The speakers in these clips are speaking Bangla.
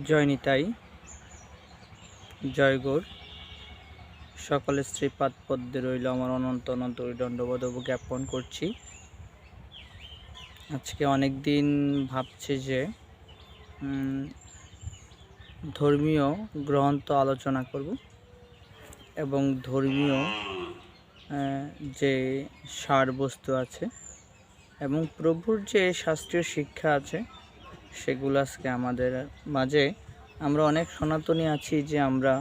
জয় নিতাই জয় গৌর সকলের শ্রীপাদ পদ্মে রইল আমার অনন্ত অনন্ত দণ্ডবোধ জ্ঞাপন করছি। আজকে অনেক দিন ভাবছি যে ধর্মীয় গ্রন্থ আলোচনা করব এবং ধর্মীয় যে সারবস্তু আছে এবং প্রভুর যে শাস্ত্রীয় শিক্ষা আছে সেগুলো আজকে আমাদের মাঝে। আমরা অনেক সনাতনী আছি যে আমরা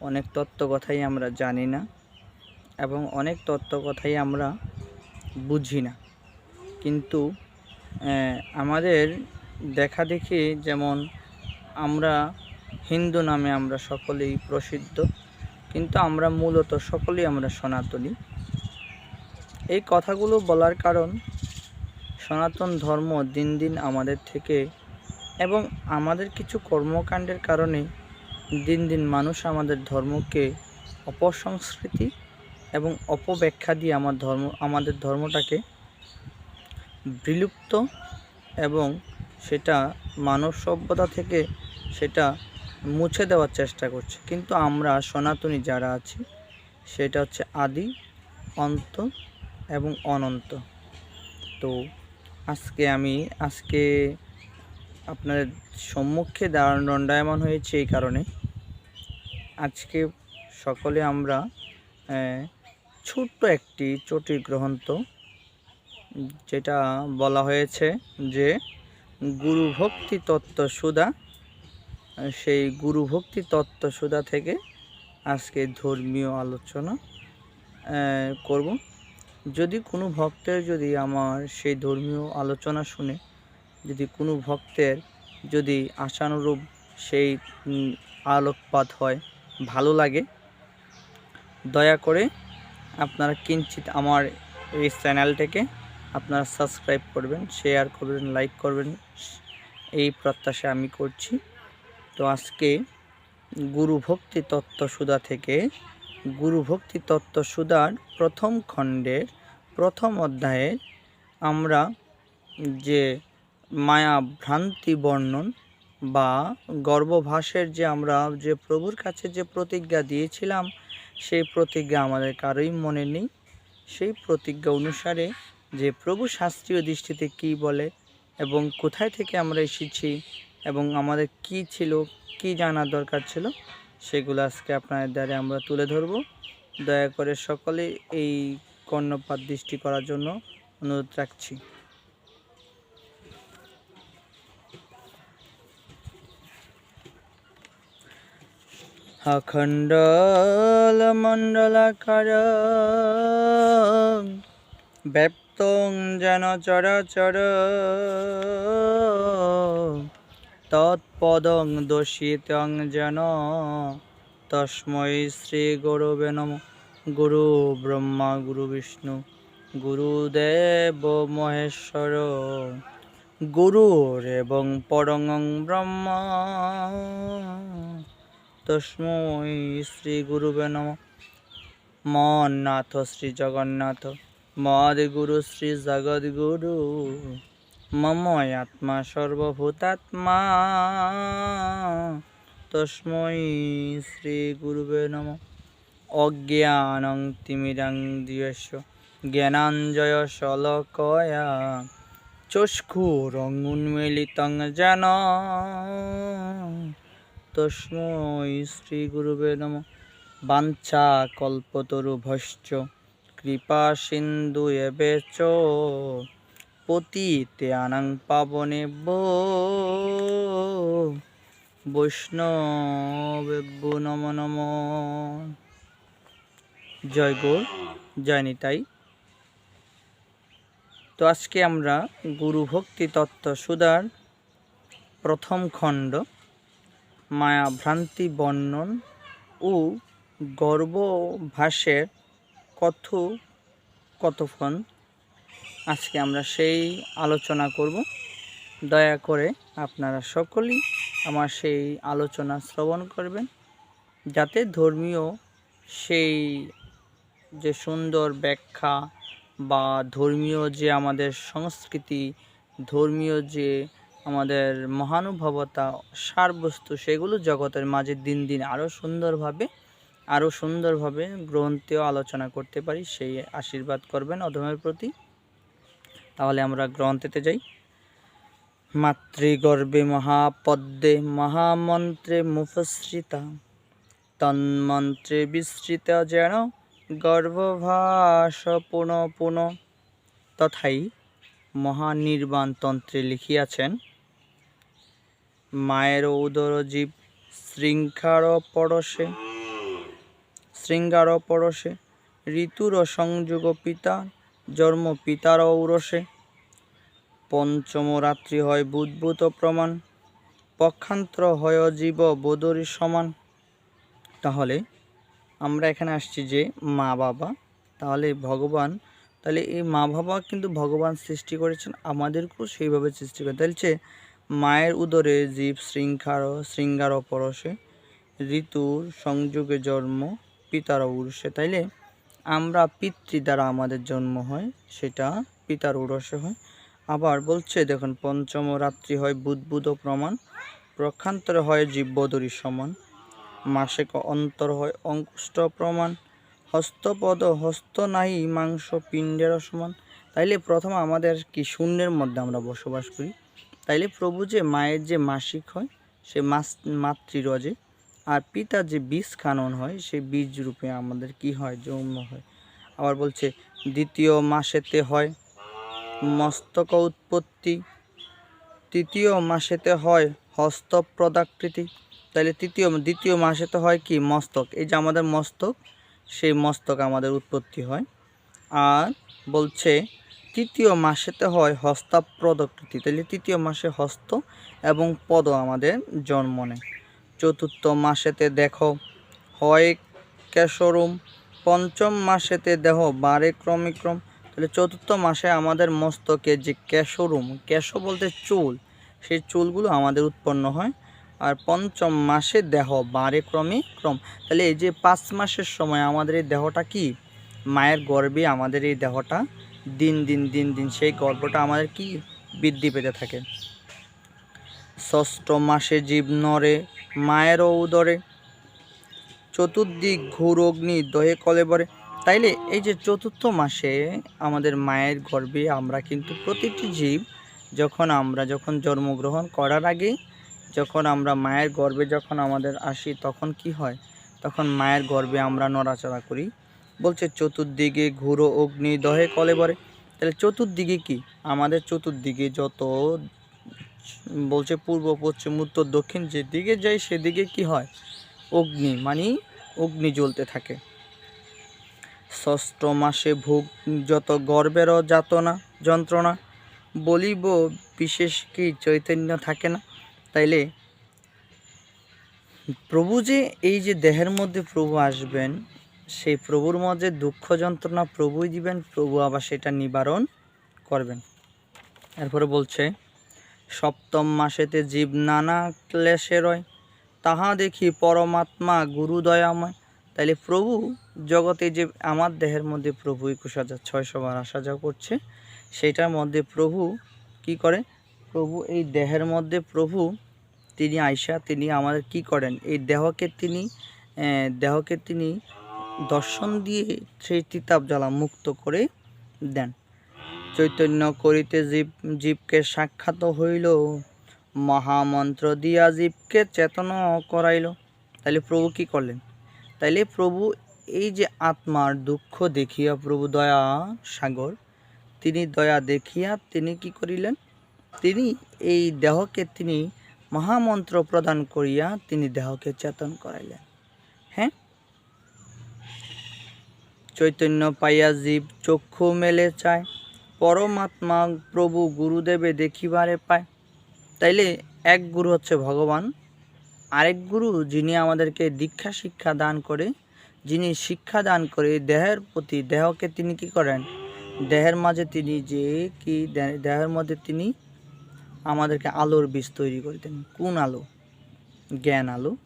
অনেক তত্ত্ব কথাই আমরা জানি না এবং অনেক তত্ত্ব কথাই আমরা বুঝি না। কিন্তু আমাদের দেখা দেখি যেমন আমরা হিন্দু নামে আমরা সকলেই প্রসিদ্ধ, কিন্তু আমরা মূলত সকলেই আমরা সনাতনী। এই কথাগুলো বলার কারণ সনাতন ধর্ম দিন দিন আমাদের থেকে এবং আমাদের কিছু কর্মকাণ্ডের কারণে দিন দিন মানুষ আমাদের ধর্মকে অপসংস্কৃতি এবং অপব্যাখ্যা দিয়ে আমার ধর্ম, আমাদের ধর্মটাকে বিলুপ্ত এবং সেটা মানব সভ্যতা থেকে সেটা মুছে দেওয়ার চেষ্টা করছে। কিন্তু আমরা সনাতনী যারা আছি, সেটা হচ্ছে আদি, অন্ত এবং অনন্ত। তো আজকে আমি, আজকে আপনাদের সম্মুখে দাঁড়ান দণ্ডায়মান হয়েছে এই কারণে। আজকে সকলে আমরা ছোট্ট একটি চটি গ্রন্থ যেটা বলা হয়েছে যে গুরু ভক্তি তত্ত্ব আহ, সেই গুরু ভক্তি তত্ত্ব সুধা থেকে আজকে ধর্মীয় আলোচনা করব। যদি কোনো ভক্তের যদি আমার সেই ধর্মীয় আলোচনা শুনে যদি কোনো ভক্তের যদি আশানুরূপ সেই আলোকপাত হয়, ভালো লাগে, দয়া করে আপনারা কিঞ্চিত আমার এই চ্যানেলটাকে আপনারা সাবস্ক্রাইব করবেন, শেয়ার করবেন, লাইক করবেন, এই প্রত্যাশা আমি করছি। তো আজকে গুরু ভক্তি তত্ত্ব সুধা থেকে, গুরু ভক্তি তত্ত্ব সুধার প্রথম খণ্ডের প্রথম অধ্যায়ে আমরা যে মায়া ভ্রান্তি বর্ণন বা গর্ভভাসের যে আমরা যে প্রভুর কাছে যে প্রতিজ্ঞা দিয়েছিলাম, সেই প্রতিজ্ঞা আমাদের কারোই মনে নেই। সেই প্রতিজ্ঞা অনুসারে যে প্রভু শাস্ত্রীয় দৃষ্টিতে কি বলে এবং কোথায় থেকে আমরা এসেছি এবং আমাদের কি ছিল, কি জানার দরকার ছিল, সেগুলো আজকে আপনাদের দ্বারা আমরা তুলে ধরব। দয়া করে সকলে এই কর্ণপাত দৃষ্টি করার জন্য অনুরোধ রাখছি। অখণ্ডলমণ্ডলাকার ব্যপ্তং যেন চরাচর। তৎপদং দোষিতং যেন। তস্মৈ শ্রী গুরুবে নম। গুরু ব্রহ্মা, গুরু বিষ্ণু গুরুদেব মহেশ্বর। গুরুর এবং পরং ব্রহ্ম। তস্মৈ শ্রী গুরুবে নম। মন্নাথ শ্রী জগন্নাথ মদ শ্রী জগদ্গুরু মম আত্মা সর্বভূতাত্মা। তস্মৈ শ্রী গুরুবে নম। অজ্ঞানং তিমিরাং দিয়স্য জ্ঞানাঞ্জয় শলকয়া। চক্ষুরং উন্মিলিতং যেন তস্মৈ শ্রী গুরুবে নম। বাঞ্ছা কল্পতরুভশ্চ, কৃপা সিন্ধু এবে চ, পতিতে আনাং পাবনে বৈষ্ণবেব্য নম নম। জয় গৌর জয় নিতাই। তো আজকে আমরা গুরু ভক্তি তত্ত্ব সুদার প্রথম খণ্ড মায়া ভ্রান্তি বর্ণন ও গর্ভভাসের কথ কথোপন আজকে আমরা সেই আলোচনা করব। দয়া করে আপনারা সকলেই আমার সেই আলোচনা শ্রবণ করবেন। যাতে ধর্মীয় সেই যে সুন্দর ব্যাখ্যা বা ধর্মীয় যে আমাদের সংস্কৃতি, ধর্মীয় যে আমাদের মহানুভবতা, সারবস্তু সেগুলো জগতের মাঝে দিন দিন আরও সুন্দরভাবে আরও সুন্দরভাবে গ্রন্থেও আলোচনা করতে পারি, সেই আশীর্বাদ করবেন অধমের প্রতি। তাহলে আমরা গ্রন্থেতে যাই। মাতৃগর্ভে মহাপদ্মে মহামন্ত্রে মুফশ্রিতা তন্মন্ত্রে বিস্তৃত যেন গর্ভভাস পুন পুন। তথাই মহানির্বাণ তন্ত্রে লিখিয়াছেন মায়ের উদর জীব শৃঙ্খার পরশে শৃঙ্গার পরশে ঋতুর সংযোগ পিতা, জন্ম পিতার ঔরসে। পঞ্চম রাত্রি হয় বুদ্ভূত প্রমাণ পক্ষান্তর হয় জীব বোধরি সমান। তাহলে আমরা এখানে আসছি যে মা বাবা, তাহলে ভগবান, তাহলে এই মা বাবা কিন্তু ভগবান সৃষ্টি করেছেন, আমাদেরকেও সেইভাবে সৃষ্টি করে তাহলে মায়ের উদরে জীব শৃঙ্খার, শৃঙ্গার পরশে ঋতুর সংযোগে জন্ম, পিতার উরসে। তাইলে আমরা পিতৃ দ্বারা আমাদের জন্ম হয়, সেটা পিতার উরসে হয়। আবার বলছে, দেখুন, পঞ্চম রাত্রি হয় বুদ্বুদ প্রমাণ। প্রক্ষান্তরে হয় জীববদরী সমান। মাসিক অন্তর হয় অঙ্কুষ্ট প্রমাণ। হস্তপদ হস্ত নাই, মাংস পিণ্ডের সমান। তাইলে প্রথম আমাদের কি শূন্যের মধ্যে আমরা বসবাস করি? তাইলে প্রভু যে মায়ের যে মাসিক হয়, সে মাস, মাতৃরজে, আর পিতা যে বীজ কানন হয় সেই বীজ রূপে আমাদের কি হয়, যৌন হয়। আবার বলছে, দ্বিতীয় মাসেতে হয় মস্তক উৎপত্তি, তৃতীয় মাসেতে হয় হস্ত প্রদাকৃতি। তাহলে তৃতীয়, দ্বিতীয় মাসেতে হয় কি? মস্তক। এই যে আমাদের মস্তক, সেই মস্তক আমাদের উৎপত্তি হয়। আর বলছে তৃতীয় মাসেতে হয় হস্তা হস্তাপ্রদকৃতি। তাহলে তৃতীয় মাসে হস্ত এবং পদ আমাদের জন্ম নেয়। চতুর্থ মাসেতে দেখো হয় কেশরুম, পঞ্চম মাসেতে দেহ বারে ক্রমিক্রম। তাহলে চতুর্থ মাসে আমাদের মস্তকে যে কেশরুম, কেশ বলতে চুল, সেই চুলগুলো আমাদের উৎপন্ন হয়। আর পঞ্চম মাসে দেহ বারে ক্রমে ক্রম তাহলে এই যে পাঁচ মাসের সময় আমাদের এই দেহটা কি? মায়ের গর্ভে আমাদের এই দেহটা দিন দিন দিন দিন সেই গর্ভটা আমাদের কি বৃদ্ধি পেতে থাকে? ষষ্ঠ মাসে জীব নরে মায়েরও উদরে, চতুর্দিক ঘোর অগ্নি, দহে কলেবরে তাইলে এই যে চতুর্থ মাসে আমাদের মায়ের গর্ভে আমরা কিন্তু প্রতিটি জীব যখন আমরা যখন জন্মগ্রহণ করার আগে, যখন আমরা মায়ের গর্ভে যখন আমাদের আসি, তখন কি হয়? তখন মায়ের গর্ভে আমরা নড়াচড়া করি। বলছে, চতুর্দিকে ঘুরো অগ্নি, দহে কলেবরে তাহলে চতুর্দিকে কি? আমাদের চতুর্দিকে যত, বলছে, পূর্ব, পশ্চিম, উত্তর, দক্ষিণ, যেদিকে যাই সেদিকে কি হয়? অগ্নি মানে অগ্নি জ্বলতে থাকে। ষষ্ঠ মাসে ভোগ, যত গর্বেরও যাতনা যন্ত্রণা, বলিব বিশেষ কি চৈতন্য থাকে না? তাইলে প্রভু যে, এই যে দেহের মধ্যে প্রভু আসবেন সেই প্রভুর মধ্যে দুঃখ যন্ত্রণা প্রভুই দিবেন, প্রভু আবার সেটা নিবারণ করবেন। এরপরে বলছে, সপ্তম মাসেতে জীব নানা ক্লেশে রয়, তাহা দেখি পরমাত্মা গুরু দয়াময় তাইলে প্রভু জগতে যে আমার দেহের মধ্যে প্রভু একুশ হাজার ছয়শো বার আসা যাওয়া করছে, সেটার মধ্যে প্রভু কি করে? প্রভু এই দেহের মধ্যে প্রভু, তিনি আইসা তিনি আমাদের কি করেন? এই দেহকে তিনি দেহকে তিনি দর্শন দিয়ে সেই তিতাব জ্বালা মুক্ত করে দেন। চৈতন্য করিতে জীব, জীবকে সাক্ষাৎ হইল। মহামন্ত্র দিয়া জীবকে চেতন করাইল। তাইলে প্রভু কি করলেন? তাইলে প্রভু এই যে আত্মার দুঃখ দেখিয়া প্রভু দয়া সাগর, তিনি দয়া দেখিয়া তিনি কি করিলেন? তিনি এই দেহকে তিনি মহামন্ত্র প্রদান করিয়া তিনি দেহকে চেতন করাইলেন। হ্যাঁ? চৈতন্য পাইয়া জীব চক্ষু মেলে চায়, পরমাত্মা প্রভু গুরুদেবে দেখিবারে পায়। তাইলে এক গুরু হচ্ছে ভগবান, আরেক গুরু যিনি আমাদেরকে দীক্ষা শিক্ষা দান করে, যিনি শিক্ষা দান করে দেহের প্রতি দেহকে তিনি কি করেন? দেহের মাঝে তিনি যে কি দেহের মধ্যে তিনি আমাদেরকে আলোর বীজ তৈরি করে দেন। কোন আলো? জ্ঞান আলো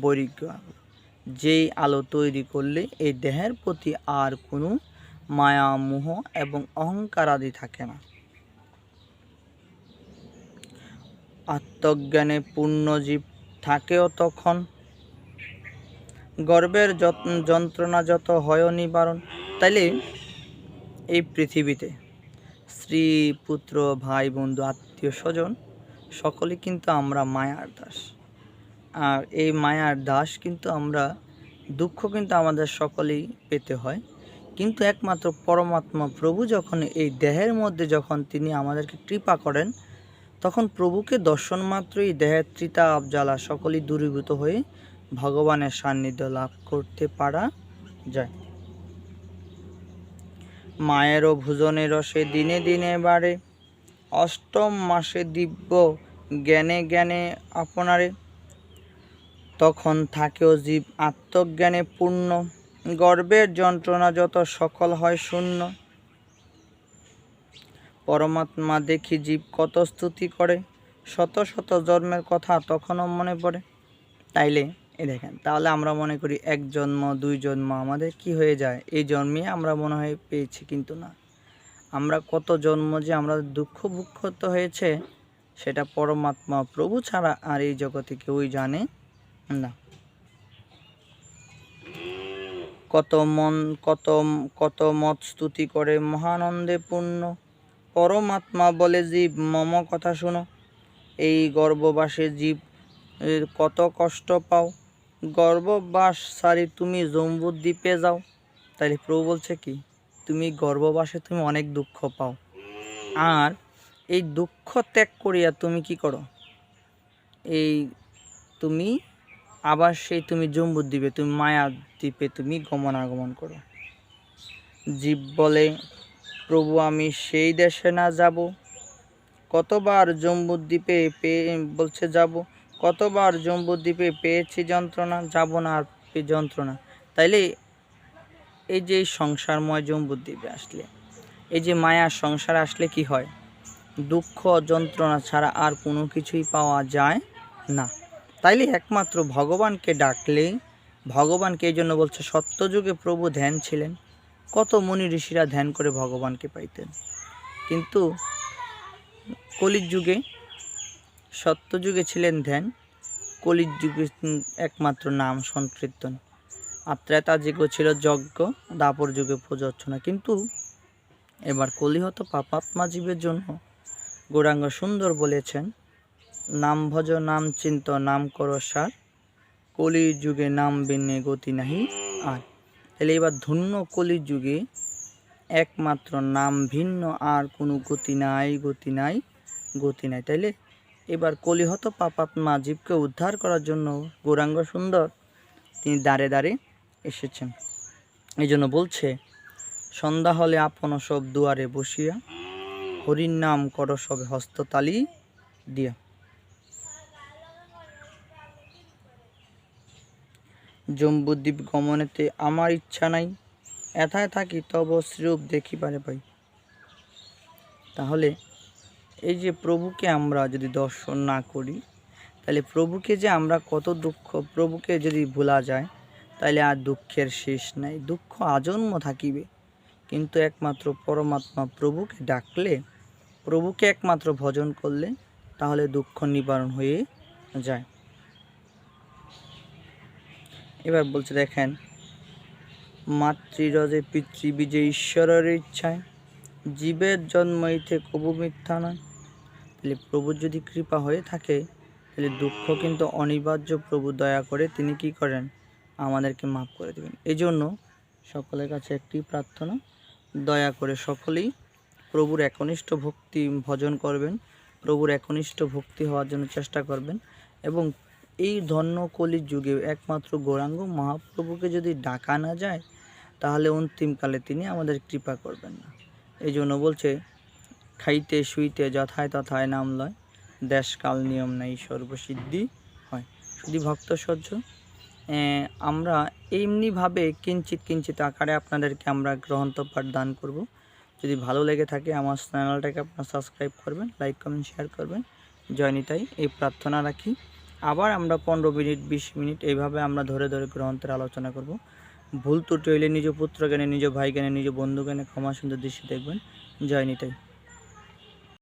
বৈরিজ্ঞ আলো। যেই আলো তৈরি করলে এই দেহের প্রতি আর কোনো মায়া মোহ এবং অহংকার আদি থাকে না। আত্মজ্ঞানে পূর্ণ জীব থাকেও তখন। গর্বের যন্ত্রণা যত হয় নিবারণ তাইলে এই পৃথিবীতে স্ত্রী, পুত্র, ভাই, বন্ধু আত্মীয় স্বজন সকলে কিন্তু আমরা মায়ার দাস। আর এই মায়ার দাস কিন্তু আমরা, দুঃখ কিন্তু আমাদের সকলেই পেতে হয়। কিন্তু একমাত্র পরমাত্মা প্রভু যখন এই দেহের মধ্যে যখন তিনি আমাদেরকে কৃপা করেন, তখন প্রভুকে দর্শন মাত্রই দেহের ত্রিতা জ্বালা সকলেই দূরীভূত হয়ে ভগবানের সান্নিধ্য লাভ করতে পারা যায়। মায়েরও ভোজনের রসে দিনে দিনে বাড়ে। অষ্টম মাসে দিব্য জ্ঞানে জ্ঞানে আপনারে তখন থাকেও জীব আত্মজ্ঞানে পূর্ণ। গর্বের যন্ত্রণা যত সকল হয় শূন্য। পরমাত্মা দেখি জীব কত স্তুতি করে, শত শত জন্মের কথা তখনও মনে পড়ে। তাইলে এ দেখেন, তাহলে আমরা মনে করি এক জন্ম, দুই জন্ম, আমাদের কি হয়ে যায়? এই জন্মে আমরা মনে হয় পেয়েছি, কিন্তু না। আমরা কত জন্ম যে আমরা দুঃখ ভুক্ষত হয়েছে, সেটা পরমাত্মা প্রভু ছাড়া আর এই জগতে কেউই জানে কত মন, কত কত মত স্তুতি করে মহানন্দে পূর্ণ। পরমাত্মা বলে জীব, মম কথা শুনো। এই গর্ভবাসে জীব কত কষ্ট পাও। গর্ভবাস সারি তুমি জম্বুর দ্বীপে যাও। তাহলে প্রভু বলছে কি, তুমি গর্ভবাসে তুমি অনেক দুঃখ পাও। আর এই দুঃখ ত্যাগ করিয়া তুমি কি করো? এই তুমি আবার সেই তুমি জম্বুর দ্বীপে তুমি মায়া দ্বীপে তুমি গমনাগমন করো। জীব বলে, প্রভু, আমি সেই দেশে না যাব। কতবার জম্বুর দ্বীপে পেয়ে, বলছে যাব, কতবার জম্বুর দ্বীপে পেয়েছি যন্ত্রণা, যাব না আর যন্ত্রণা। তাইলে এই যে সংসারময় জম্বুর দ্বীপে আসলে, এই যে মায়ার সংসার আসলে কি হয়? দুঃখ, যন্ত্রণা ছাড়া আর কোনো কিছুই পাওয়া যায় না। তাইলে একমাত্র ভগবানকে ডাকলে ভগবানকে এই জন্য বলছে, সত্যযুগে প্রভু ধ্যান ছিলেন। কত মুনি ঋষিরা ধ্যান করে ভগবানকে পাইতেন। কিন্তু কলির যুগে সত্যযুগে ছিলেন ধ্যান কলির যুগে একমাত্র নাম সংকীর্তন। আর ত্রেতা যুগে ছিল যজ্ঞ, দাপর যুগে পূজা অর্চনা। কিন্তু এবার কলিহত পাপাত্মা জীবের জন্য গৌরাঙ্গ সুন্দর বলেছেন নাম ভজ, নাম চিন্ত, নাম কর সার। কলি যুগে নাম বিনে গতি নাহি আর। তাহলে এবার ধন্য কলি যুগে একমাত্র নাম ভিন্ন, আর কোনো গতি নাই গতি নাই গতি নাই। তাইলে এবার কলিহত পাপাত্মা জীবকে উদ্ধার করার জন্য গৌরাঙ্গ সুন্দর তিনি দাঁড়ে দাঁড়ে এসেছেন। এই জন্য বলছে, সন্ধ্যা হলে আপন সব দুয়ারে বসিয়া হরির নাম কর সবে হস্ততালি দিয়া। জম্বুদ্বীপ গমনেতে আমার ইচ্ছা নাই। এথায় থাকি তব শ্রীরূপ দেখি পারে পাই। তাহলে এই যে প্রভুকে আমরা যদি দর্শন না করি, তাহলে প্রভুকে যে আমরা কত দুঃখ, প্রভুকে যদি ভোলা যায়, তাহলে আর দুঃখের শেষ নাই। দুঃখ আজন্ম থাকিবে। কিন্তু একমাত্র পরমাত্মা প্রভুকে ডাকলে, প্রভুকে একমাত্র ভজন করলে, তাহলে দুঃখ নিবারণ হয়ে যায়। এবার বলছে, দেখেন, মাতৃরজে পৃথিবী ঈশ্বরের ইচ্ছায় জীবের জন্ম জন্মইতে কবু মিথ্যা নয়। তাহলে প্রভুর যদি কৃপা হয়ে থাকে, তাহলে দুঃখ কিন্তু অনিবার্য। প্রভু দয়া করে তিনি কি করেন? আমাদেরকে মাফ করে দেবেন। এই জন্য সকলের কাছে একটি প্রার্থনা, দয়া করে সকলেই প্রভুর একনিষ্ঠ ভক্তি ভজন করবেন, প্রভুর একনিষ্ঠ ভক্তি হওয়ার জন্য চেষ্টা করবেন এবং এই ধন্য কলির যুগে একমাত্র গৌরাঙ্গ মহাপ্রভুকে যদি ডাকা না যায়, তাহলে অন্তিমকালে তিনি আমাদের কৃপা করবেন না। এই জন্য বলছে, খাইতে, শুইতে, যথায় তথায় নাম লয়, দেশকাল নিয়ম নাই, সর্বসিদ্ধি হয়। শুধু ভক্ত সহ্য? আমরা এমনিভাবে কিঞ্চিত কিঞ্চিত আকারে আপনাদেরকে আমরা গ্রন্থ পাঠ দান করব। যদি ভালো লেগে থাকে, আমার চ্যানেলটাকে আপনারা সাবস্ক্রাইব করবেন, লাইক, কমেন্ট, শেয়ার করবেন। জয়নিতাই এই প্রার্থনা রাখি। আবার আমরা পনেরো মিনিট, বিশ মিনিট এইভাবে আমরা ধরে ধরে গ্রন্থের আলোচনা করব। ভুল ত্রুটি হইলে নিজ পুত্র জ্ঞানে নিজ ভাই জ্ঞানে নিজ বন্ধু জ্ঞানে ক্ষমা সুন্দর দৃষ্টি দেখবেন। জয় নিতাই।